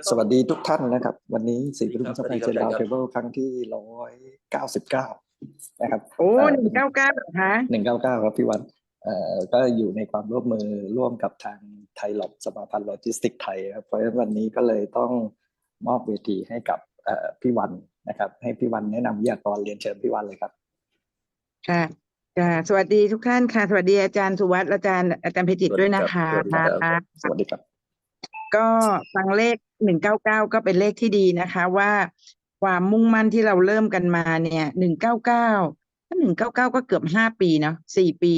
แล้วก็สวัสดีทุกท่านนะครับ วันนี้สี่รุ่ครังบสปายสวัเจสดีนครับดาวเทเบิลครั้งที่ร้อยเก้าสิบเก้านะครับโอ้หนึ่งเก้าเก้าเหรอคะหนึ่งเก้าเก้าครับพี่วันเอ่อก็อยู่ในความร่วมมือร่วมกับทางไทยหลอบสมาพันธ์โลจิสติกไทยครับเพราะฉะนั้นวันนี้ก็เลยต้องมอบเวทีให้กับเอ่อพี่วันนะครับ ให้พี่วันแนะนำวิทยากรเรียนเชิญพี่วันเลยครับค่ะค่ะสวัสดีทุกท่านค่ะ สวัสดีอาจารย์สุวัสดิ์อาจารย์อาจารย์เพจิตรด้วยนะคะสวัสดีครับสวัสดีครับ ก็ฟังเลขหนึ่งเก้าเก้าก็เป็นเลขที่ดีนะคะ ว่าความมุ่งมั่นที่เราเริ่มกันมาเนี่ยหนึ่งเก้าเก้าถ้าหนึ่งเก้าเก้าก็เกือบห้าปีเนาะสี่ปี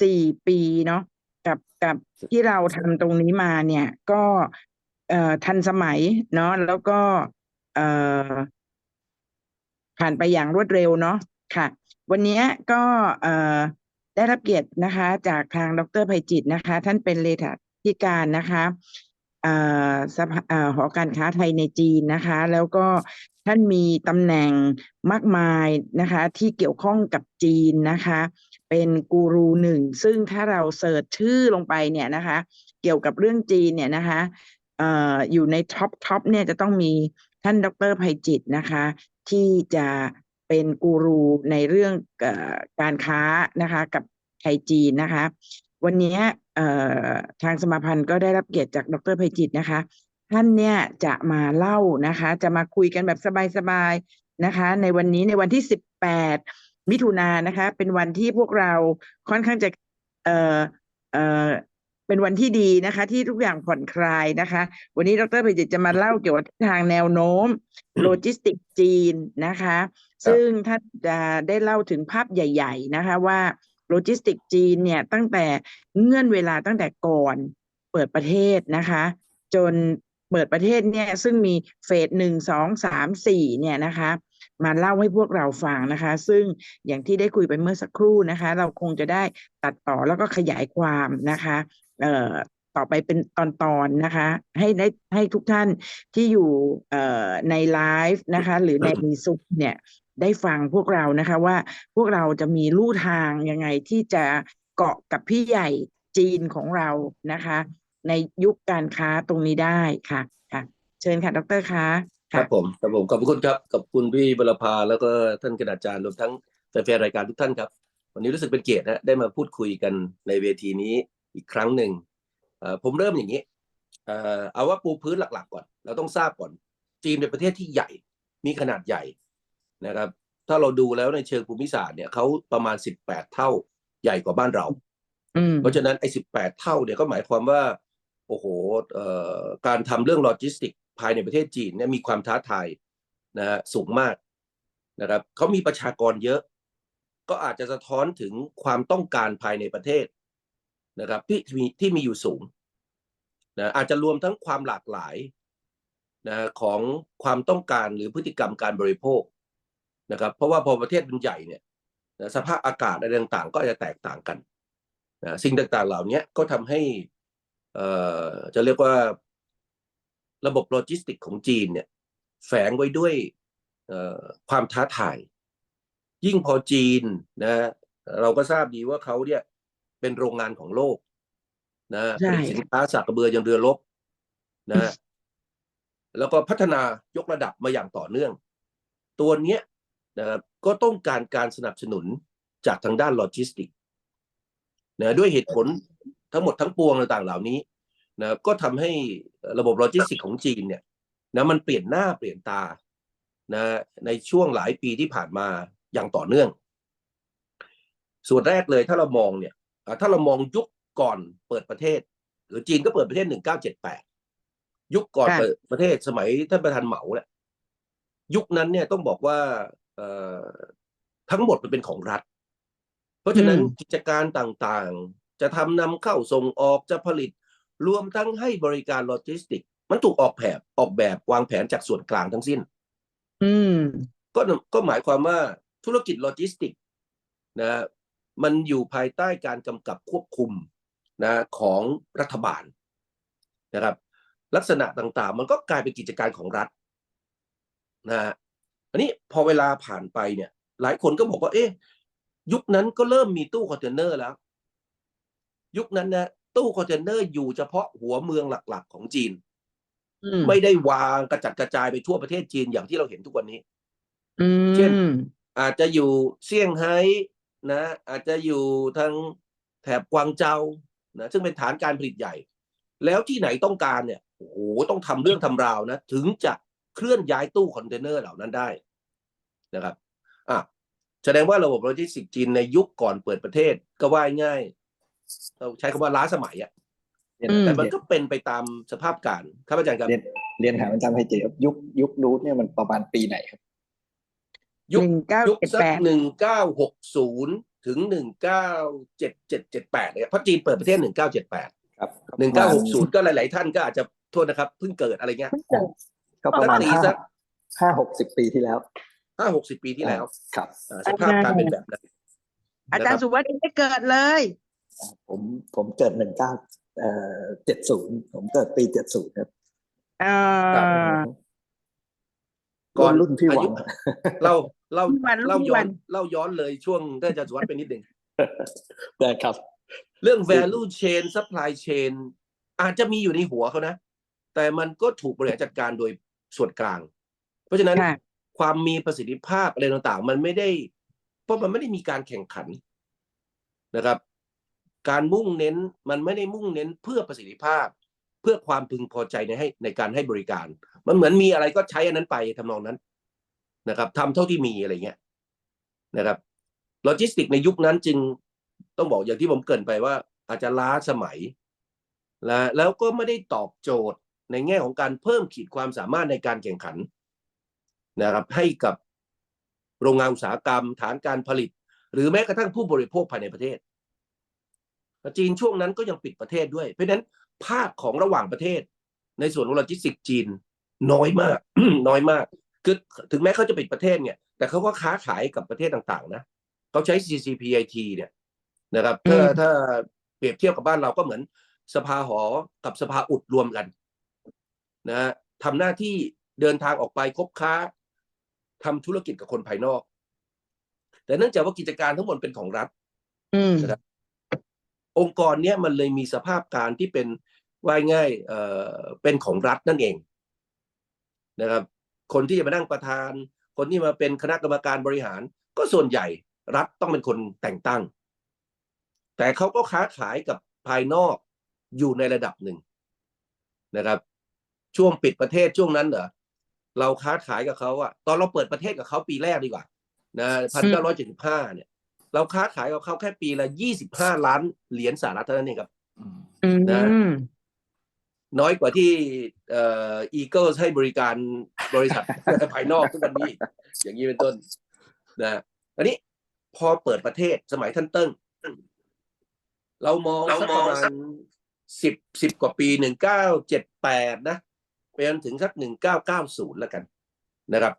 สี่ปีเนาะกับกับที่เราทำตรงนี้มาเนี่ย ก็เอ่อทันสมัยเนาะแล้วก็เอ่อผ่านไปอย่างรวดเร็วเนาะค่ะ วันนี้ก็เอ่อได้รับเกียรตินะคะ จากทางดรไพจิตนะคะ ท่านเป็นเลขา ธิการนะคะสภาหอการค้าไทยในจีนนะคะ แล้วก็ท่านมีตำแหน่งมากมายนะคะ ที่เกี่ยวข้องกับจีนนะคะ เป็นกูรูหนึ่ง ซึ่งถ้าเราเสิร์ชชื่อลงไปเนี่ยนะคะ เกี่ยวกับเรื่องจีนเนี่ยนะคะอยู่ในท็อปท็อปเนี่ยจะต้องมีท่านดรไพจิตนะคะ ที่จะเป็นกูรูในเรื่องการค้านะคะ กับไทยจีนนะคะ วันนี้ ทางสมาพันธ์ก็ได้รับเกียรติจากดรไพจิตรนะคะ ท่านเนี่ยจะมาเล่านะคะ จะมาคุยกันแบบสบายๆนะคะ ในวันนี้ในวันที่สิบแปดมิถุนายนนะคะ เป็นวันที่พวกเราค่อนข้างจะเอ่อเอ่อเป็นวันที่ดีนะคะ ที่ทุกอย่างผ่อนคลายนะคะ วันนี้ดรไพจิตรจะมาเล่าเกี่ยวกับทางแนวโน้มโลจิสติกจีนนะคะ ซึ่งท่านจะได้เล่าถึงภาพใหญ่ ๆ นะคะว่า โลจิสติกจีนเนี่ยตั้งแต่เงื่อนเวลาตั้งแต่ก่อนเปิดประเทศนะคะ จนเปิดประเทศเนี่ยซึ่งมีเฟสหนึ่งสองสามสี่เนี่ยนะคะมาเล่าให้พวกเราฟังนะคะ ซึ่งอย่างที่ได้คุยไปเมื่อสักครู่นะคะ เราคงจะได้ตัดต่อแล้วก็ขยายความนะคะเอ่อต่อไปเป็นตอนๆนะคะ ให้ได้ให้ทุกท่านที่อยู่เอ่อในไลฟ์นะคะ หรือในซุปเนี่ย ได้ฟังพวกเรานะคะว่าพวกเราจะมีลู่ทางยังไงที่จะเกาะกับพี่ใหญ่จีนของเรานะคะ ในยุคการค้าตรงนี้ได้ค่ะค่ะ เชิญค่ะดรคะครัค่ะบผมครับผมขอบคุณครับขอบคุณพี่บรพาแล้วก็ท่านคณาจารย์รวมทั้งแฟนรายการทุกท่านครับ วันนี้รู้สึกเป็นเกียรตินะได้มาพูดคุยกันในเวทีนี้อีกครั้งหนึ่งผมเริ่มอย่างนี้เอาว่าปูพื้นหลัก ๆ ก่อน เราต้องทราบก่อน จีนเป็นประเทศที่ใหญ่มีขนาดใหญ่ นะครับ ถ้าเราดูแล้วในเชิงภูมิศาสตร์เนี่ยเขาประมาณ 18 เท่าใหญ่กว่าบ้านเราอืมเพราะฉะนั้นไอ้สิบแปดเท่าเนี่ยก็หมายความว่า โอ้โหเอ่อการทำเรื่องโลจิสติกภายในประเทศจีนเนี่ยมีความท้าทายนะฮะสูงมากนะครับเขามีประชากรเยอะ ก็อาจจะสะท้อนถึงความต้องการภายในประเทศนะครับที่มีที่มีอยู่สูงนะอาจจะรวมทั้งความหลากหลายนะของความต้องการหรือพฤติกรรมการบริโภค นะครับ เพราะว่าพอประเทศมันใหญ่เนี่ยนะสภาพอากาศอะไรต่างๆ ก็อาจจะแตกต่างกันนะสิ่งต่างๆเหล่านี้ก็ทำให้เอ่อจะเรียกว่าระบบโลจิสติกของจีนเนี่ยแฝงไว้ด้วยเอ่อความท้าทาย ยิ่งพอจีนนะเราก็ทราบดีว่าเขาเนี่ยเป็นโรงงานของโลกนะใช่ผลิตสินค้าสากกระเบือยังเรือรบนะแล้วก็พัฒนายกระดับมาอย่างต่อเนื่อง ตัวเนี้ย นะครับก็ต้องการการสนับสนุนจากทางด้านโลจิสติกนะด้วยเหตุผลทั้งหมดทั้งปวงต่างๆเหล่านี้นะก็ทำให้ระบบโลจิสติกของจีนเนี่ยนะมันเปลี่ยนหน้าเปลี่ยนตานะในช่วงหลายปีที่ผ่านมาอย่างต่อเนื่อง ส่วนแรกเลยถ้าเรามองเนี่ยถ้าเรามองยุคก่อนเปิดประเทศ หรือจีนก็เปิดประเทศหนึ่งเก้าเจ็ดแปดยุคก่อนเปิดประเทศสมัยท่านประธานเหมาเนี่ยยุคนั้นเนี่ยต้องบอกว่า ทั้งหมดมันเป็นของรัฐ เพราะฉะนั้นอืมกิจการต่างๆ จะทำนำเข้าส่งออกจะผลิต รวมทั้งให้บริการโลจิสติก มันถูกออกแบบออกแบบวางแผนจากส่วนกลางทั้งสิ้น อืม ก็ก็หมายความว่าธุรกิจโลจิสติกนะ มันอยู่ภายใต้การกำกับควบคุมนะของรัฐบาลนะครับ ลักษณะต่างๆ มันก็กลายเป็นกิจการของรัฐนะฮะ อันนี้พอเวลาผ่านไปเนี่ย หลายคนก็บอกว่าเอ๊ะยุคนั้นก็เริ่มมีตู้คอนเทนเนอร์แล้ว ยุคนั้นนะตู้คอนเทนเนอร์อยู่เฉพาะหัวเมืองหลัก ๆ ของจีนอืมไม่ได้วางกระจัดกระจายไปทั่วประเทศจีนอย่างที่เราเห็นทุกวันนี้อืเช่นมอาจจะอยู่เซี่ยงไฮ้นะ อาจจะอยู่ทางแถบกวางเจานะซึ่งเป็นฐานการผลิตใหญ่ แล้วที่ไหนต้องการเนี่ยโอ้โหต้องทำเรื่องทำราวนะ ถึงจะ เคลื่อนย้ายตู้คอนเทนเนอร์เหล่านั้นได้นะครับอะแสดงว่าระบบโลจิสติกส์จีนในยุคก่อนเปิดประเทศก็ว่าง่ายเราใช้คำว่าล้าสมัยอะเรียนอืมแต่มันก็เป็นไปตามสภาพการครับอาจารย์ครับ เรียนเรียนถามอาจารย์ไพจิครับยุคยุคนูตเนี่ยมันประมาณปีไหนครับ ยุคหนึ่งเก้ายุคเจ็ดสักแปดหนึ่งเก้าหกศูนย์ถึงหนึ่งเก้าเจ็ดเจ็ดเจ็ดแปดเนี่ยเพราะจีนเปิดประเทศหนึ่งเก้าเจ็ดแปดครับหนึ่งเก้าหกศูนย์ก็หลาย ๆ ท่านก็อาจจะโทษนะครับเพิ่งเกิดอะไรเงี้ย ก็ประมาณตีห้าสักห้าหกสิบปีที่แล้วห้าหกสิบปีที่แล้ว ครับอ่าสภาพการเป็นแบบนั้นอาจารย์สุวัสดิ์ยังไม่เกิดเลย ผมผมเกิดหนึ่งเก้าเอ่อเจ็ดศูนย์ผมเกิดปีเจ็ดศูนย์ครับเอ่อก่อนรุ่นพี่หวัอายุงเราเรารุ่นวันรุ่นเราย้อวันนเล่าย้อนเลยช่วงท่านอาจารย์สุวัสดิ์ไปนิดหนึ่งได้ครับ เรื่อง value chain supply chain อาจจะมีอยู่ในหัวเขานะ แต่มันก็ถูกบริหารจัดการโดย ส่วนกลาง เพราะฉะนั้นค่ะความมีประสิทธิภาพอะไรต่างๆ มันไม่ได้ เพราะมันไม่ได้มีการแข่งขันนะครับ การมุ่งเน้นมันไม่ได้มุ่งเน้นเพื่อประสิทธิภาพ เพื่อความพึงพอใจในให้ในการให้บริการ มันเหมือนมีอะไรก็ใช้อันนั้นไปทำนองนั้นนะครับทำเท่าที่มีอะไรเงี้ยนะครับโลจิสติกในยุคนั้นจึงต้องบอกอย่างที่ผมเกรินไปว่า อาจจะล้าสมัย และแล้วก็ไม่ได้ตอบโจทย์ ในแง่ของการเพิ่มขีดความสามารถในการแข่งขันนะครับให้กับโรงงานอุตสาหกรรม ฐานการผลิต หรือแม้กระทั่งผู้บริโภคภายในประเทศ จีนช่วงนั้นก็ยังปิดประเทศด้วย เพราะฉะนั้นภาคของระหว่างประเทศ ในส่วนของโลจิสติกส์จีนน้อยมาก น้อยมากคือถึงแม้เขาจะปิดประเทศเนี่ย แต่เขาก็ค้าขายกับประเทศต่างๆ นะเขาใช้ CCPIT เนี่ยนะครับถ้าอืมถ้าเปรียบเทียบกับบ้านเราก็เหมือนสภาหอกับสภาอุดรวมกัน นะฮะทำหน้าที่เดินทางออกไปคบค้าทำธุรกิจกับคนภายนอก แต่เนื่องจากว่ากิจการทั้งหมดเป็นของรัฐอืมนะครับองค์กรเนี้ยมันเลยมีสภาพการที่เป็นว่ายง่ายเอ่อเป็นของรัฐนั่นเองนะครับ คนที่จะมานั่งประธาน คนที่มาเป็นคณะกรรมการบริหาร ก็ส่วนใหญ่รัฐต้องเป็นคนแต่งตั้ง แต่เขาก็ค้าขายกับภายนอกอยู่ในระดับหนึ่งนะครับ ช่วงปิดประเทศช่วงนั้นเหรอเราค้าขายกับเขาอะตอนเราเปิดประเทศกับเขาปีแรกดีกว่านะพันเก้าร้อยเจ็ดสิบห้าเนี่ย เราค้าขายกับเขาแค่ปีละยี่สิบห้าล้านเหรียญสหรัฐเท่านั้นเองครับอืนะมน้อยกว่าที่เอ่ออีเกิลให้บริการบริษัทภายนอกทุกวันนี้ อย่างนี้เป็นต้นนะอันนี้พอเปิดประเทศสมัยท่านเติ้งเรามองเราสักมปองระมาสัณกสิบสิบกว่าปีหนึ่งเก้าเจ็ดแปดนะ ไปจนถึงสักหนึ่งเก้าเก้าศูนย์แล้วกันนะครับ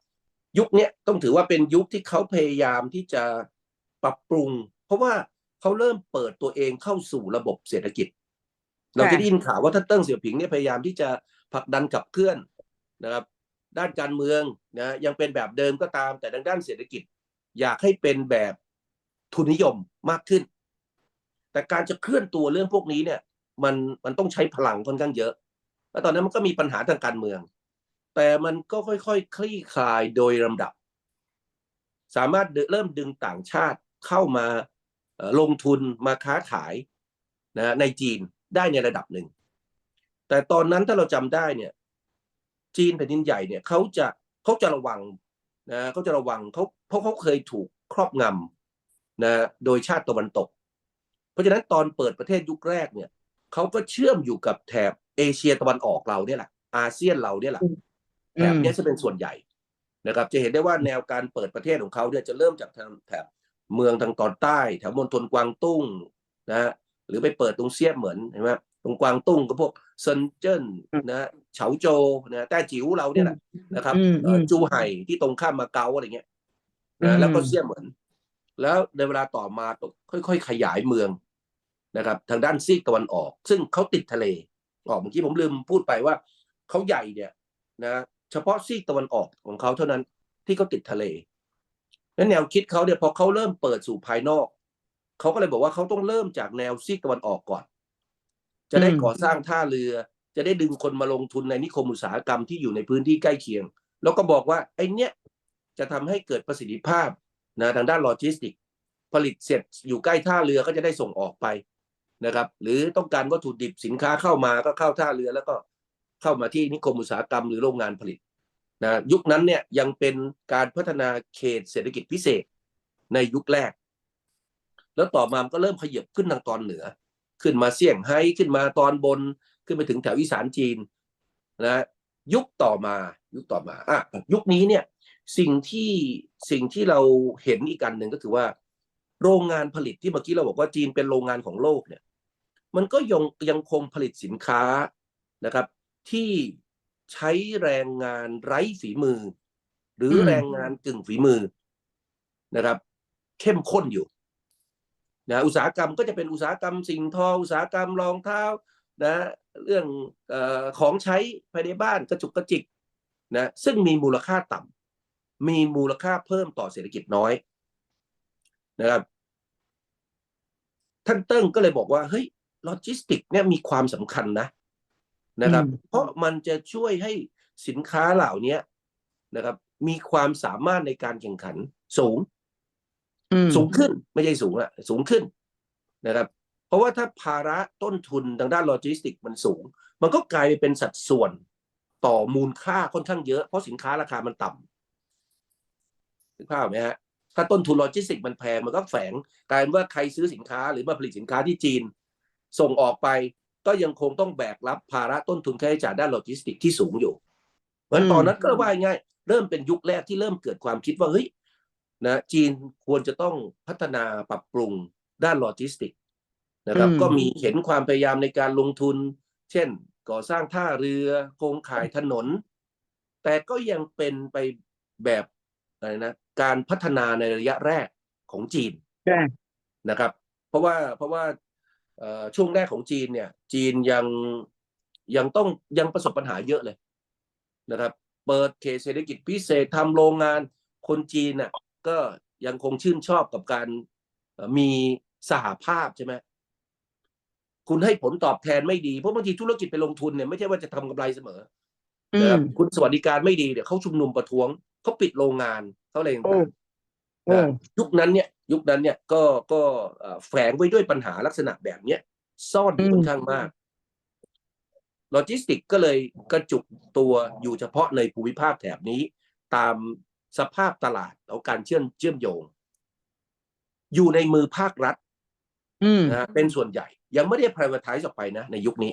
ยุคนี้ต้องถือว่าเป็นยุคที่เขาพยายามที่จะปรับปรุง เพราะว่าเขาเริ่มเปิดตัวเองเข้าสู่ระบบเศรษฐกิจ เราจะได้ยินข่าวว่าท่านเติ้งเสี่ยวผิงเนี่ยพยายามที่จะผลักดันขับเคลื่อนนะครับ ด้านการเมืองนะยังเป็นแบบเดิมก็ตาม แต่ทางด้านเศรษฐกิจ อยากให้เป็นแบบทุนนิยมมากขึ้น แต่การจะเคลื่อนตัวเรื่องพวกนี้เนี่ย มันมันต้องใช้พลังค่อนข้างเยอะ แล้วตอนนั้นมันก็มีปัญหาทางการเมือง แต่มันก็ค่อยๆคคลี่คลายโดยลำดับ สามารถเริ่มดึงต่างชาติเข้ามาลงทุนมาค้าขายนะในจีนได้ในระดับหนึ่ง แต่ตอนนั้นถ้าเราจำได้เนี่ย จีนแผ่นดินใหญ่เนี่ยเขาจะเขาจะระวังนะเขาจะระวังเขาเพราะเขาเคยถูกครอบงำนะโดยชาติตะวันตก เพราะฉะนั้นตอนเปิดประเทศยุคแรกเนี่ยเขาก็เชื่อมอยู่กับแถบ เอเชียตะวันออกเราเนี่ยแหละอาเซียนเราเนี่ยแหละแถบเนี้ยจะเป็นส่วนใหญ่นะครับ จะเห็นได้ว่าแนวการเปิดประเทศของเขาเนี่ยจะเริ่มจากทางแถบเมืองทางตอนใต้ แถวมณฑลกวางตุ้งนะฮะหรือไปเปิดตรงเซียเหมือนเห็นไหมตรงกวางตุ้งก็พวกเซินเจิ้นนะเฉาโจวนะแต้จิ๋วเราเนี่ยแหละนะครับอืมเอ่ออมจูไห่ที่ตรงข้ามมาเก๊าอะไรเงี้ยอืนะมแล้วก็เซียเหมือน แล้วในเวลาต่อมาต้องค่อยๆขยายเมืองนะครับ ทางด้านซีกตะวันออก ซึ่งเขาติดทะเล ออกเมื่อกี้ผมลืมพูดไปว่าเขาใหญ่เนี่ยนะเฉพาะซีกตะวันออกของเขาเท่านั้นที่เขาติดทะเลนั้นแนวคิดเขาเนี่ยพอเขาเริ่มเปิดสู่ภายนอกเขาก็เลยบอกว่าเขาต้องเริ่มจากแนวซีกตะวันออกก่อน จะได้ก่อสร้างท่าเรือ จะได้ดึงคนมาลงทุนในนิคมอุตสาหกรรมที่อยู่ในพื้นที่ใกล้เคียง แล้วก็บอกว่าไอ้เนี้ยจะทำให้เกิดประสิทธิภาพนะทางด้านโลจิสติก ผลิตเสร็จอยู่ใกล้ท่าเรือก็จะได้ส่งออกไป นะครับ หรือต้องการวัตถุดิบสินค้าเข้ามาก็เข้าท่าเรือแล้วก็เข้ามาที่นิคมอุตสาหกรรมหรือโรงงานผลิตนะยุคนั้นเนี่ยยังเป็นการพัฒนาเขตเศรษฐกิจพิเศษในยุคแรก แล้วต่อมามก็เริ่มขยับขึ้นทางตอนเหนือ ขึ้นมาเซี่ยงไฮ้ขึ้นมาตอนบน ขึ้นไปถึงแถวอีสานจีนนะยุคต่อมายุคต่อมาอะยุคนี้เนี่ยสิ่งที่สิ่งที่เราเห็นอีกอันหนึ่งก็คือว่า โรงงานผลิตที่เมื่อกี้เราบอกว่าจีนเป็นโรงงานของโลกเนี่ย มันก็ยังยังคงผลิตสินค้านะครับ ที่ใช้แรงงานไร้ฝีมือ หรือมแรงงานกึ่งฝีมือนะครับ เข้มข้นอยู่นะอุตสาหกรรมก็จะเป็นอุตสาหกรรมสิ่งทออุตสาหกรรมรองเท้านะเรื่องเออของใช้ภายในบ้านกระจุกกระจิกนะซึ่งมีมูลค่าต่ำมีมูลค่าเพิ่มต่อเศรษฐกิจน้อยนะครับ ท่านเติ้งก็เลยบอกว่าเฮ้ยโลจิสติกเนี่ยมีความสำคัญนะนะครับอืมเพราะมันจะช่วยให้สินค้าเหล่านี้นะครับ มีความสามารถในการแข่งขันสูงอืมสูงขึ้นไม่ใช่สูงอะสูงขึ้นนะครับ เพราะว่าถ้าภาระต้นทุนทางด้านโลจิสติกมันสูง มันก็กลายไปเป็นสัดส่วนต่อมูลค่าค่อนข้างเยอะ เพราะสินค้าราคามันต่ำนึกภาพออกไหมฮะ ถ้าต้นทุนโลจิสติกมันแพงมันก็แฝงกลายเป็นว่าใครซื้อสินค้าหรือมาผลิตสินค้าที่จีน ส่งออกไปก็ยังคงต้องแบกรับภาระต้นทุนค่าใช้จ่ายด้านโลจิสติกที่สูงอยู่เพราะฉะนั้นตอนนั้นก็ว่าง่ายๆเริ่มเป็นยุคแรกที่เริ่มเกิดความคิดว่าเฮ้ยนะจีนควรจะต้องพัฒนาปรับปรุงด้านโลจิสติกนะครับอืมก็มีเห็นความพยายามในการลงทุน เช่น ก่อสร้างท่าเรือโครงข่ายถนน แต่ก็ยังเป็นไปแบบอะไรนะ การพัฒนาในระยะแรกของจีนค่ะนะครับ เพราะว่าเพราะว่าเอ่อช่วงแรกของจีนเนี่ย จีนยังยังต้องยังประสบปัญหาเยอะเลยนะครับ เปิดเขตเศรษฐกิจพิเศษทำโรงงานคนจีนน่ะก็ยังคงชื่นชอบกับการเอ่อมีสหภาพใช่ไหมคุณให้ผลตอบแทนไม่ดี เพราะบางทีธุรกิจไปลงทุนเนี่ยไม่ใช่ว่าจะทำกำไรเสมออืนะคมรับคุณสวัสดิการไม่ดีเดี๋ยวเขาชุมนุมประท้วง เขาปิดโรงงานเขาอะไรโอ้ต่างๆโอ้นะยุคนั้นเนี่ยยุคนั้นเนี่ยก็ก็เอ่อแฝงไว้ด้วยปัญหาลักษณะแบบเนี้ยซ่อนอยู่ค่อนข้างมากโลจิสติกก็เลยกระจุกตัวอยู่เฉพาะในภูมิภาคแถบนี้ ตามสภาพตลาดแล้วการเชื่อมเชื่อมโยง อยู่ในมือภาครัฐอืมนะฮะเป็นส่วนใหญ่ ยังไม่ได้ privatize ออกไปนะ ในยุคนี้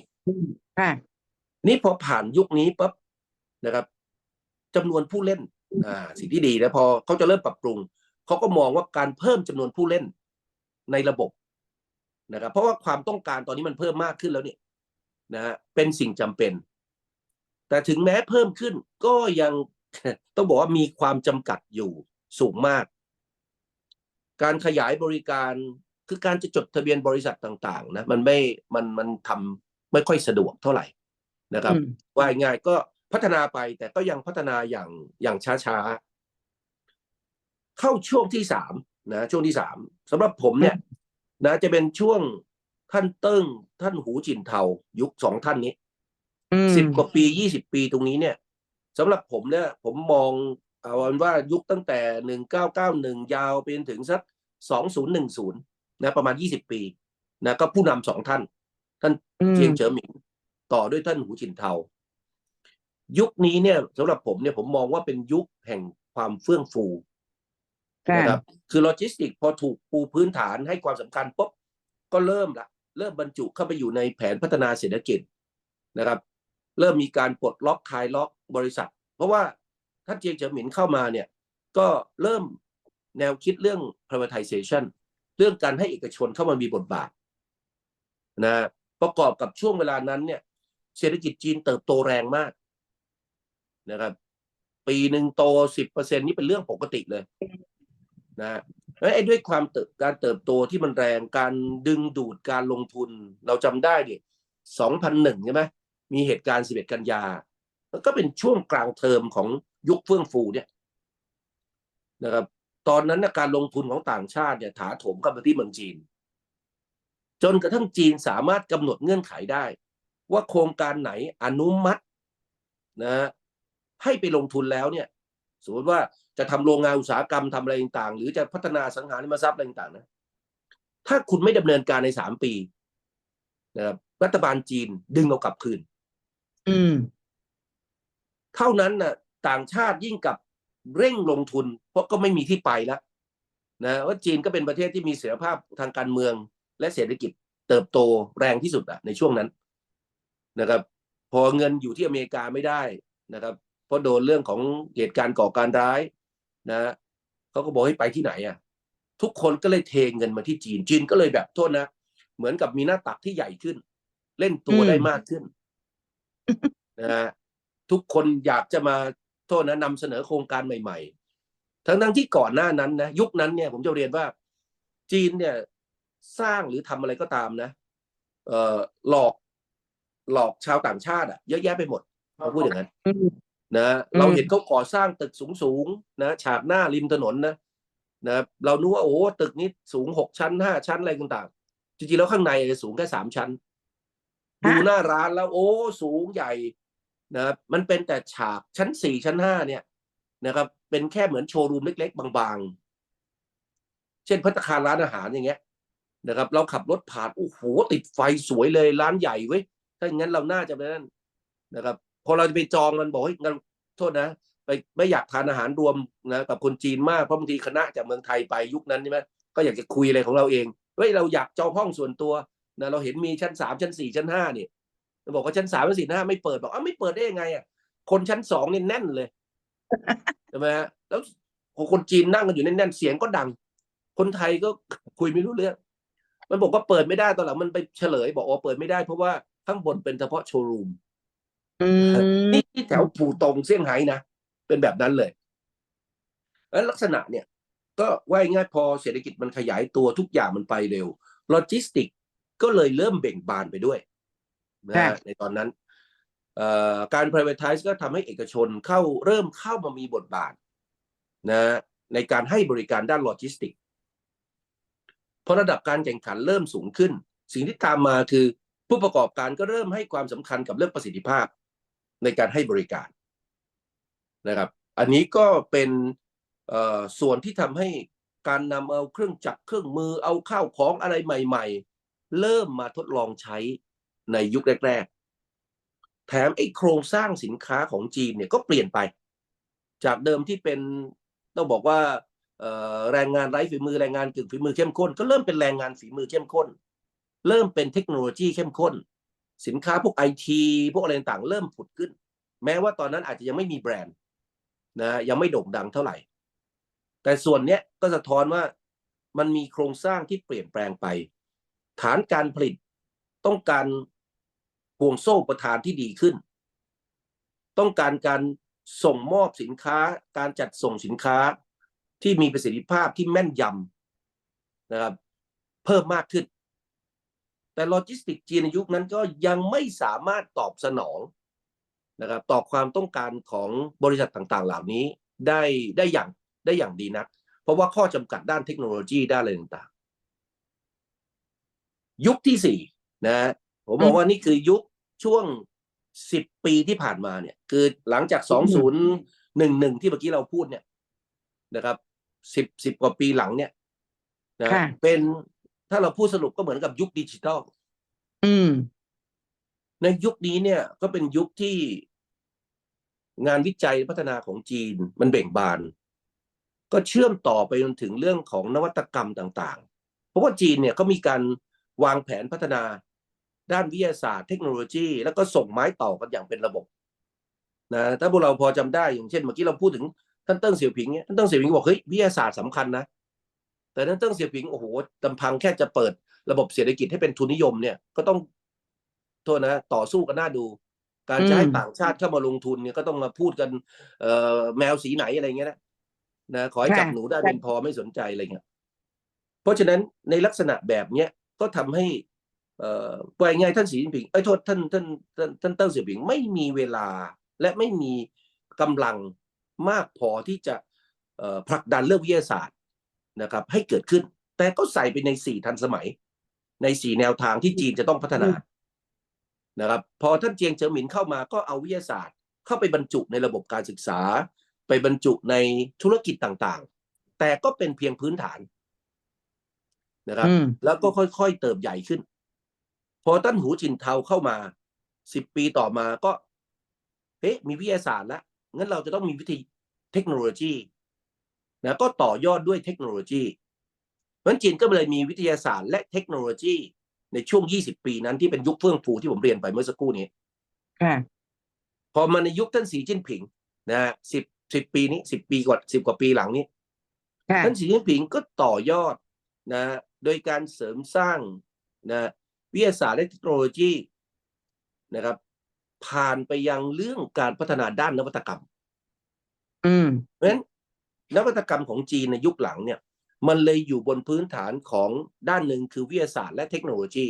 ค่ะนี่พอผ่านยุคนี้ปั๊บนะครับจำนวนผู้เล่นอ่า สิ่งที่ดีนะพอเขาจะเริ่มปรับปรุงเขาก็มองว่าการเพิ่มจำนวนผู้เล่นในระบบนะครับเพราะว่าความต้องการตอนนี้มันเพิ่มมากขึ้นแล้วเนี่ยนะฮะเป็นสิ่งจำเป็น แต่ถึงแม้เพิ่มขึ้นก็ยังต้องบอกว่ามีความจำกัดอยู่สูงมาก การขยายบริการคือการจะจดทะเบียนบริษัทต่างๆนะมันไม่มันมันทำไม่ค่อยสะดวกเท่าไหร่นะครับอืมว่าง่ายๆก็ พัฒนาไปแต่ก็ยังพัฒนาอย่างอย่างช้าๆ เข้าช่วงที่สามนะช่วงที่สามสำหรับผมเนี่ย นะจะเป็นช่วงท่านเติ้งท่านหูจินเทายุคสองท่านนี้อืมสิบกว่าปียี่สิบปีตรงนี้เนี่ยสำหรับผมเนี่ย ผมมองเอาเป็นว่ายุคตั้งแต่หนึ่งเก้าเก้าหนึ่งยาวไปจนถึงสักสองศูนย์หนึ่งศูนย์นะประมาณยี่สิบปีนะก็ผู้นำสองท่าน ท่านอืมเจียงเฉิหมิงต่อด้วยท่านหูจินเทา ยุคนี้เนี่ยสำหรับผมเนี่ยผมมองว่าเป็นยุคแห่งความเฟื่องฟูค่ะนะครับคือโลจิสติกพอถูกปูพื้นฐานให้ความสำคัญปุ๊บก็เริ่มละเริ่มบรรจุเข้าไปอยู่ในแผนพัฒนาเศรษฐกิจนะครับ เริ่มมีการปลดล็อกคลายล็อกบริษัท เพราะว่าท่านเจียงเฉินหมินเข้ามาเนี่ยก็เริ่มแนวคิดเรื่อง privatization เรื่องการให้เอกชนเข้ามามีบทบาทนะประกอบกับช่วงเวลานั้นเนี่ยเศรษฐกิจจีนเติบโตแรงมาก นะครับ ปีหนึ่งโตสิบเปอร์เซ็นนี่เป็นเรื่องปกติเลย นะแล้วไอ้ด้วยความเติบการเติบโตที่มันแรงการดึงดูดการลงทุน เราจำได้ดิสองพันหนึ่งใช่ไหมมีเหตุการณ์สิบเอ็ดกันยาแล้วก็เป็นช่วงกลางเทอมของยุคเฟื่องฟูเนี่ยนะครับ ตอนนั้นนะการลงทุนของต่างชาติเนี่ยถาโถมเข้ามาที่เมืองจีน จนกระทั่งจีนสามารถกำหนดเงื่อนไขได้ ว่าโครงการไหนอนุมัตินะ ให้ไปลงทุนแล้วเนี่ย สมมติว่าจะทำโรงงานอุตสาหกรรมทำอะไรต่างๆ หรือจะพัฒนาอสังหาริมทรัพย์อะไรต่างๆนะถ้าคุณไม่ดำเนินการในสามปีนะครับรัฐบาลจีนดึงเอากลับคืน อืม เท่านั้นน่ะ ต่างชาติยิ่งกับเร่งลงทุน เพราะก็ไม่มีที่ไปแล้วนะว่าจีนก็เป็นประเทศที่มีเสถียรภาพทางการเมือง และเศรษฐกิจเติบโตแรงที่สุดอะในช่วงนั้นนะครับ พอเงินอยู่ที่อเมริกาไม่ได้นะครับ เพราะโดนเรื่องของเหตุการณ์ก่อการร้ายนะเขาก็บอกให้ไปที่ไหนอะทุกคนก็เลยเทเงินมาที่จีนจีนก็เลยแบบโทษนะ เหมือนกับมีหน้าตักที่ใหญ่ขึ้น เล่นตัวอืมได้มากขึ้นนะฮะทุกคนอยากจะมาโทษนะนำเสนอโครงการใหม่ ๆ ทั้งทั้งๆที่ก่อนหน้านั้นนะยุคนั้นเนี่ย ผมจะเรียนว่า จีนเนี่ยสร้างหรือทำอะไรก็ตามนะเอ่อหลอกหลอกชาวต่างชาติอะเยอะแยะไปหมดเขาพูดอย่างนั้นอืม นะอืมเราเห็นเขาก่อสร้างตึกสูงสูงๆนะฉากหน้าริมถนนนะนะเรานึกว่าโอ้ตึกนี้สูงหกชั้นห้าชั้นอะไรต่างๆจริงๆแล้วข้างในสูงแค่สามชั้น ดูหน้าร้านแล้วโอ้สูงใหญ่นะครับมันเป็นแต่ฉากชั้นสี่ชั้นห้าเนี่ยนะครับ เป็นแค่เหมือนโชว์รูมเล็ก ๆ บางๆ เช่นพัตตาคารร้านอาหารอย่างเงี้ยนะครับ เราขับรถผ่านโอ้โหติดไฟสวยเลยร้านใหญ่เว้ยถ้าอย่างนั้นเราน่าจะไปนั่นนะครับ พอเราจะไปจองมันบอกเฮ้ยงั้นโทษนะไปไม่อยากทานอาหารรวมนะกับคนจีนมากเพราะบางทีคณะจากเมืองไทยไปยุคนั้นใช่ไหมก็อยากจะคุยอะไรของเราเองเฮ้ยเราอยากจองห้องส่วนตัวนะเราเห็นมีชั้นสามชั้นสี่ชั้นห้าเนี่เราบอกว่าชั้นสามชั้นสี่ห้าไม่เปิดบอกอ้าวไม่เปิดได้ยังไงอะคนชั้นสองเนี่ยแน่นเลยใช่ไหมฮะแล้วคนจีนนั่งกันอยู่แน่นๆเสียงก็ดัง คนไทยก็คุยไม่รู้เรื่อง มันบอกว่าเปิดไม่ได้ตอนหลังมันไปเฉลย บอกว่าเปิดไม่ได้เพราะว่าข้างบนเป็นเฉพาะโชว์รูม อืมนี่ที่แถวปูตงเซี่ยงไฮ้นะเป็นแบบนั้นเลย แล้วลักษณะเนี่ย ก็ว่าง่ายๆพอเศรษฐกิจมันขยายตัวทุกอย่างมันไปเร็วโลจิสติกก็เลยเริ่มเบ่งบานไปด้วยนะค่ะฮะในตอนนั้นเอ่อการ privatize ก็ทำให้เอกชนเข้าเริ่มเข้ามามีบทบาทนะในการให้บริการด้านโลจิสติกพอระดับการแข่งขันเริ่มสูงขึ้น สิ่งที่ตามมาคือผู้ประกอบการก็เริ่มให้ความสำคัญกับเรื่องประสิทธิภาพ ในการให้บริการนะครับ อันนี้ก็เป็นส่วนที่ทำให้การนำเอาเครื่องจักรเครื่องมือเอาข้าวของอะไรใหม่ ๆ เริ่มมาทดลองใช้ในยุคแรก ๆ แถมไอ้โครงสร้างสินค้าของจีนเนี่ยก็เปลี่ยนไป จากเดิมที่เป็นต้องบอกว่าแรงงานไร้ฝีมือแรงงานกึ่งฝีมือเข้มข้น ก็เริ่มเป็นแรงงานฝีมือเข้มข้น เริ่มเป็นเทคโนโลยีเข้มข้น สินค้าพวกไอทีพวกอะไรต่างๆ เริ่มผุดขึ้น แม้ว่าตอนนั้นอาจจะยังไม่มีแบรนด์นะยังไม่โด่งดังเท่าไหร่ แต่ส่วนเนี้ยก็สะท้อนว่ามันมีโครงสร้างที่เปลี่ยนแปลงไป ฐานการผลิตต้องการห่วงโซ่ประทานที่ดีขึ้น ต้องการการส่งมอบสินค้า การจัดส่งสินค้าที่มีประสิทธิภาพที่แม่นยำนะครับ เพิ่มมากขึ้น แต่โลจิสติกจีนในยุคนั้นก็ยังไม่สามารถตอบสนองนะครับต่อความต้องการของบริษัทต่างๆ เหล่านี้ได้ได้อย่างได้อย่างดีนัก เพราะว่าข้อจำกัดด้านเทคโนโลยีด้านอะไรต่างๆ ยุคที่สี่นะผมมองว่านี่คือยุคช่วงสิบปีที่ผ่านมาเนี่ย คือหลังจากสองศูนย์หนึ่งหนึ่งที่เมื่อกี้เราพูดเนี่ยนะครับสิบสิบกว่าปีหลังเนี่ยนะค่ะเป็น ถ้าเราพูดสรุปก็เหมือนกับยุคดิจิทัลอืม ในยุคนี้เนี่ยก็เป็นยุคที่งานวิจัยพัฒนาของจีนมันเบ่งบาน ก็เชื่อมต่อไปจนถึงเรื่องของนวัตกรรมต่าง ๆ เพราะว่าจีนเนี่ยก็มีการวางแผนพัฒนาด้านวิทยาศาสตร์เทคโนโลยี แล้วก็ส่งไม้ต่อกันอย่างเป็นระบบนะถ้าพวกเราพอจำได้อย่างเช่นเมื่อกี้เราพูดถึงท่านเติ้งเสี่ยวผิงเนี่ยท่านเติ้งเสี่ยวผิงบอกเฮ้ยวิทยาศาสตร์สำคัญนะ แต่ท่านเติ้งเสี่ยวผิงโอ้โหลำพังแค่จะเปิดระบบเศรษฐกิจให้เป็นทุนนิยมเนี่ยก็ต้องโทษนะต่อสู้กันหน้าดู การจะให้อืมต่างชาติเข้ามาลงทุนเนี่ยก็ต้องมาพูดกันเอ่อแมวสีไหนอะไรเงี้ยนะนะขอให้จับหนูได้เป็นพอไม่สนใจอะไรเงี้ยเพราะฉะนั้นในลักษณะแบบเนี้ยก็ทำให้ เอ่อว่าง่ายๆท่านสีจิ้นผิงไอ้ยโทษท่านท่านท่านท่านเติ้งเสี่ยวผิงไม่มีเวลาและไม่มีกำลังมากพอที่จะเอ่อผลักดันเรื่องวิทยาศาสตร์ นะครับให้เกิดขึ้น แต่ก็ใส่ไปในสี่ทันสมัย ในสี่แนวทางที่จีนจะต้องพัฒนานะครับ พอท่านเจียงเฉิงหมินเข้ามาก็เอาวิทยาศาสตร์ เข้าไปบรรจุในระบบการศึกษา ไปบรรจุในธุรกิจต่างๆ แต่ก็เป็นเพียงพื้นฐานนะครับอืมแล้วก็ค่อยๆเติบใหญ่ขึ้น พอท่านหูจินเทาเข้ามาสิบปีต่อมาก็เฮ้มีวิทยาศาสตร์แล้วงั้นเราจะต้องมีวิธีเทคโนโลยี นะก็ต่อยอดด้วยเทคโนโลยีเพราะฉะนั้นจีนก็เลยมีวิทยาศาสตร์และเทคโนโลยีในช่วง 20 ปีนั้นที่เป็นยุคเฟื่องฟูที่ผมเรียนไปเมื่อสักครู่นี้ค่ะพอมาในยุคท่านสีจิ้นผิงนะฮะสิบสิบปีนี้สิบปีกว่าสิบกว่าปีหลังนี้ค่ะท่านสีจิ้นผิงก็ต่อยอดนะโดยการเสริมสร้างนะวิทยาศาสตร์และเทคโนโลยีนะครับ ผ่านไปยังเรื่องการพัฒนาด้านนวัตกรรม อืมเพราะฉะนั้น นวัตกรรมของจีนในยุคหลังเนี่ย มันเลยอยู่บนพื้นฐานของด้านหนึ่งคือวิทยาศาสตร์และเทคโนโลยี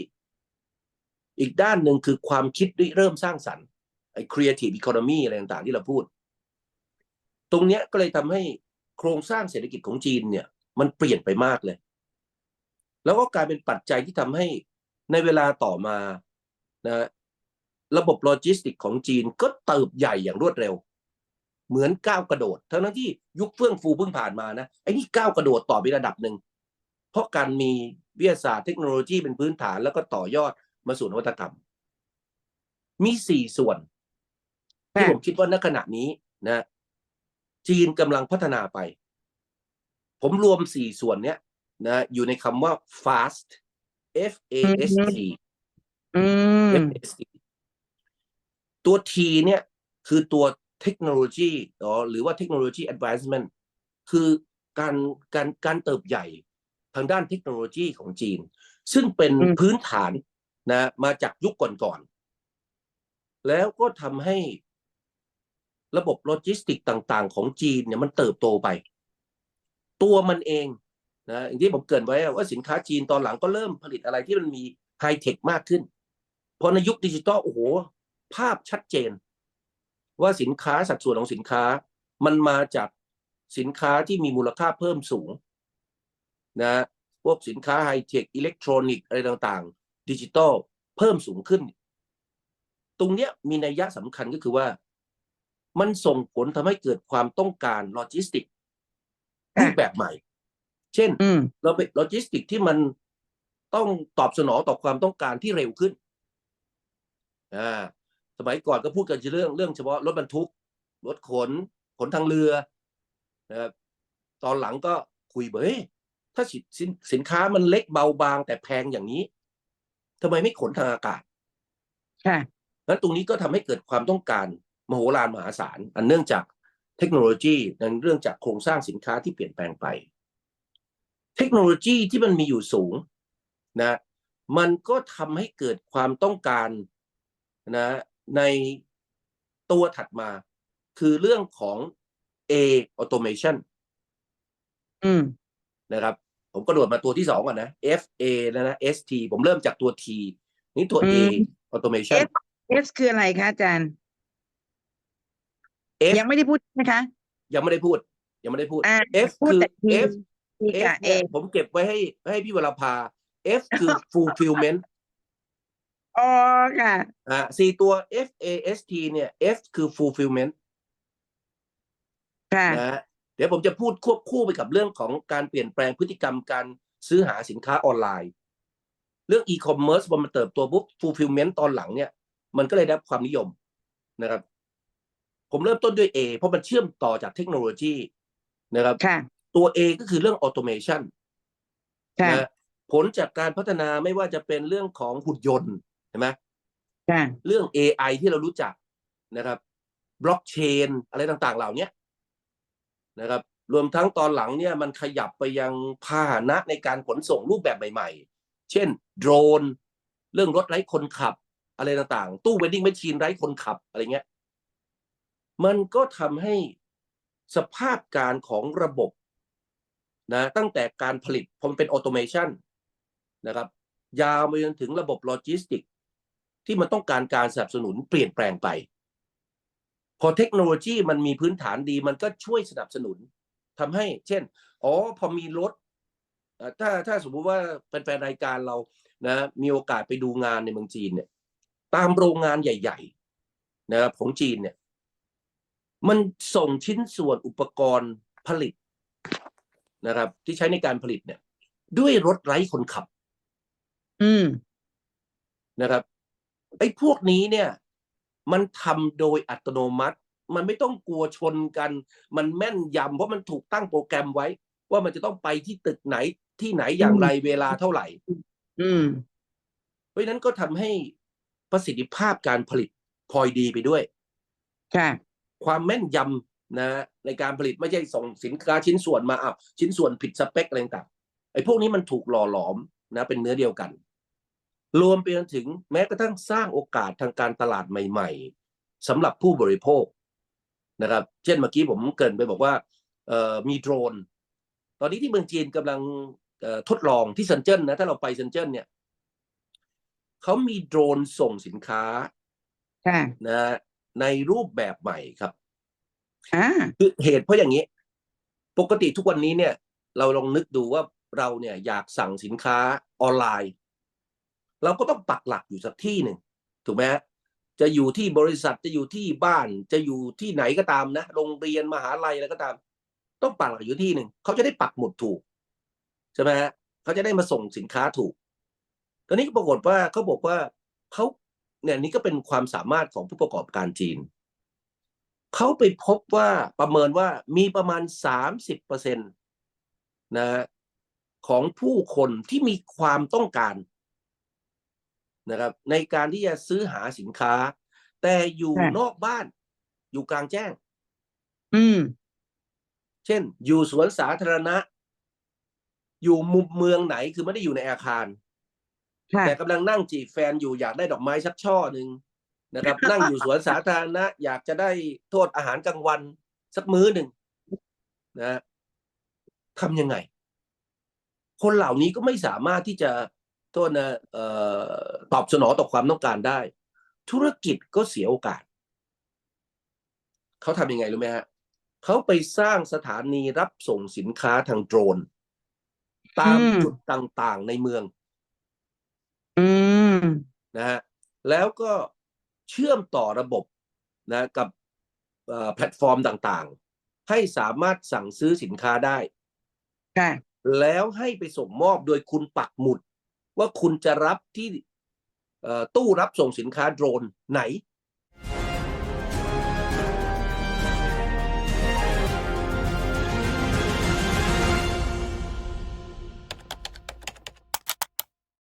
อีกด้านหนึ่งคือความคิดริเริ่มสร้างสรรค์ไอ้ creative economy อะไรต่างๆ ที่เราพูด ตรงเนี้ยก็เลยทำให้โครงสร้างเศรษฐกิจของจีนเนี่ย มันเปลี่ยนไปมากเลย แล้วก็กลายเป็นปัจจัยที่ทำให้ในเวลาต่อมานะระบบโลจิสติกของจีนก็เติบใหญ่อย่างรวดเร็ว เหมือนก้าวกระโดด ทั้งๆที่ยุคเฟื่องฟูเพิ่งผ่านมานะไอ้นี่ก้าวกระโดดต่อไประดับหนึ่งเพราะการมีวิทยาศาสตร์เทคโนโลยีเป็นพื้นฐานแล้วก็ต่อยอดมาสู่นวัตกรรม มีสี่ส่วนที่ค่ะผมคิดว่าณขณะนี้นะ จีนกำลังพัฒนาไป ผมรวมสี่ส่วนเนี้ยนะอยู่ในคำว่า fast F A S T อืม FST ตัว T เนี่ย คือตัว เทคโนโลยีอ๋อหรือว่าเทคโนโลยี advancement คือการการการเติบใหญ่ทางด้านเทคโนโลยีของจีน ซึ่งเป็นอืมพื้นฐานนะมาจากยุคก่อนๆ แล้วก็ทำให้ระบบโลจิสติกต่างๆ ของจีนเนี่ยมันเติบโตไป ตัวมันเองนะอย่างที่ผมเกรินไว้ว่าสินค้าจีนตอนหลังก็เริ่มผลิตอะไรที่มันมีไฮเทคมากขึ้นพอในยุคดิจิตอลโอ้โห ภาพชัดเจน ว่าสินค้าสัดส่วนของสินค้า มันมาจากสินค้าที่มีมูลค่าเพิ่มสูงนะพวกสินค้าไฮเทคอิเล็กทรอนิกส์อะไรต่างๆ ดิจิตอลเพิ่มสูงขึ้น ตรงเนี้ยมีนัยยะสำคัญก็คือว่า มันส่งผลทำให้เกิดความต้องการโลจิสติกค่ะรูปแบบใหม่ เช่นอืมเราเป็นโลจิสติกที่มันต้องตอบสนองต่อความต้องการที่เร็วขึ้นอ่า สมัยก่อนก็พูดกันเรื่องเรื่องเฉพาะรถบรรทุก รถขน ขนทางเรือนะครับตอนหลังก็คุยเบเฮ้ยถ้าสินสินสินค้ามันเล็กเบาบาง แต่แพงอย่างนี้ทำไมไม่ขนทางอากาศค่ะนั้นตรงนี้ก็ทำให้เกิดความต้องการมโหฬารมหาศาลอันเนื่องจากเทคโนโลยีนั้นเรื่องจากโครงสร้างสินค้าที่เปลี่ยนแปลงไป เทคโนโลยีที่มันมีอยู่สูงนะ มันก็ทำให้เกิดความต้องการนะ ในตัวถัดมา คือเรื่องของ A automation อืมนะครับ ผมกระโดดมาตัวที่สองก่อนนะ F A แล้วนะ S T ผมเริ่มจากตัว T นี่ตัว A อืม automation S S คืออะไรคะอาจารย์ F ยังไม่ได้พูดนะคะ ยังไม่ได้พูด ยังไม่ได้พูด อ่า F พูดคือ แต่ T F T F กับ A เนี่ยผมเก็บไว้ให้ให้พี่วรภา F คือ fulfillment อ๋อค่ะ อ่าสี่ตัว F A S T เนี่ย F คือ fulfillment ค่ะ นะฮะเดี๋ยวผมจะพูดควบคู่ไปกับเรื่องของการเปลี่ยนแปลงพฤติกรรมการซื้อหาสินค้าออนไลน์ เรื่อง e-commerce พอมันเติบโตปุ๊บ fulfillment ตอนหลังเนี่ย มันก็เลยได้รับความนิยมนะครับ ผมเริ่มต้นด้วย A เพราะมันเชื่อมต่อจากเทคโนโลยีนะครับ ค่ะ ตัว A ก็คือเรื่อง automation ค่ะ นะผลจากการพัฒนาไม่ว่าจะเป็นเรื่องของหุ่นยนต์ เห็นไหมค่ะเรื่อง AI ที่เรารู้จักนะครับบล็อกเชนอะไรต่าง ๆ เหล่านี้นะครับ รวมทั้งตอนหลังเนี่ยมันขยับไปยังพาหนะในการขนส่งรูปแบบใหม่ ๆ เช่น โดรน เรื่องรถไร้คนขับ อะไรต่างๆ ตู้เวดดิ้งแมชชีนไร้คนขับอะไรเงี้ย มันก็ทำให้สภาพการของระบบนะตั้งแต่การผลิตพอมันเป็นออโตเมชันนะครับ ยาวไปจนถึงระบบโลจิสติก ที่มันต้องการการสนับสนุนเปลี่ยนแปลงไป พอเทคโนโลยีมันมีพื้นฐานดีมันก็ช่วยสนับสนุนทำให้ เช่นอ๋อพอมีรถเอ่อถ้าถ้าสมมุติว่าแฟนๆรายการเรานะมีโอกาสไปดูงานในเมืองจีนเนี่ย ตามโรงงานใหญ่ๆนะครับของจีนเนี่ย มันส่งชิ้นส่วนอุปกรณ์ผลิตนะครับ ที่ใช้ในการผลิตเนี่ย ด้วยรถไร้คนขับ อืมนะครับ ไอ้พวกนี้เนี่ย มันทำโดยอัตโนมัติ มันไม่ต้องกลัวชนกัน มันแม่นยำเพราะมันถูกตั้งโปรแกรมไว้ ว่ามันจะต้องไปที่ตึกไหนที่ไหนอย่างไรเวลาเท่าไหร่ อืม เพราะฉะนั้นก็ทำให้ประสิทธิภาพการผลิตพลอยดีไปด้วยค่ะความแม่นยำนะ ในการผลิตไม่ใช่ส่งสินค้าชิ้นส่วนมาอะชิ้นส่วนผิดสเปคอะไรต่างๆไอ้พวกนี้มันถูกหล่อหลอมนะ เป็นเนื้อเดียวกัน รวมไปจนถึงแม้กระทั่งสร้างโอกาสทางการตลาดใหม่ๆสำหรับผู้บริโภคนะครับ เช่นเมื่อกี้ผมเกรินไปบอกว่าเอ่อมีโดรน ตอนนี้ที่เมืองจีนกำลังเอ่อทดลองที่เซินเจิ้นนะถ้าเราไปเซินเจิ้นเนี่ยเขามีโดรนส่งสินค้าค่ะนะในรูปแบบใหม่ครับอ่าคือเหตุเพราะอย่างนี้ ปกติทุกวันนี้เนี่ย เราลองนึกดูว่าเราเนี่ยอยากสั่งสินค้าออนไลน์ เราก็ต้องปักหลักอยู่สักที่หนึ่งถูกไหมฮะจะอยู่ที่บริษัทจะอยู่ที่บ้าน จะอยู่ที่ไหนก็ตามนะโรงเรียนมหาลัยอะไรก็ตาม ต้องปักหลักอยู่ที่หนึ่งเขาจะได้ปักหมุดถูกใช่ไหมฮะเขาจะได้มาส่งสินค้าถูกตอนนี้ก็ปรากฏว่าเขาบอกว่าเขาเนี่ยนี่ก็เป็นความสามารถของผู้ประกอบการจีนเขาไปพบว่าประเมินว่ามีประมาณสามสิบเปอร์เซ็นตนะของผู้คนที่มีความต้องการ นะครับในการที่จะซื้อหาสินค้า แต่อยู่ค่ะนอกบ้าน อยู่กลางแจ้ง อืม เช่น อยู่สวนสาธารณะ อยู่มุมเมืองไหนคือไม่ได้อยู่ในอาคารค่ะแต่กำลังนั่งจีบแฟนอยู่อยากได้ดอกไม้สักช่อหนึ่งนะครับ นั่งอยู่สวนสาธารณะ อยากจะได้โทษอาหารกลางวันสักมื้อหนึ่งนะทำยังไง คนเหล่านี้ก็ไม่สามารถที่จะ โทษนะเอ่อตอบสนองต่อความต้องการได้ ธุรกิจก็เสียโอกาส เขาทำยังไงรู้ไหมฮะเขาไปสร้างสถานีรับส่งสินค้าทางโดรน ตามอืมจุดต่างๆในเมืองอืมนะฮะแล้วก็เชื่อมต่อระบบนะกับเอ่อแพลตฟอร์มต่างๆ ให้สามารถสั่งซื้อสินค้าได้ค่ะแล้วให้ไปส่งมอบโดยคุณปักหมุด ว่าคุณจะรับที่ตู้รับส่งสินค้าโดรนไหน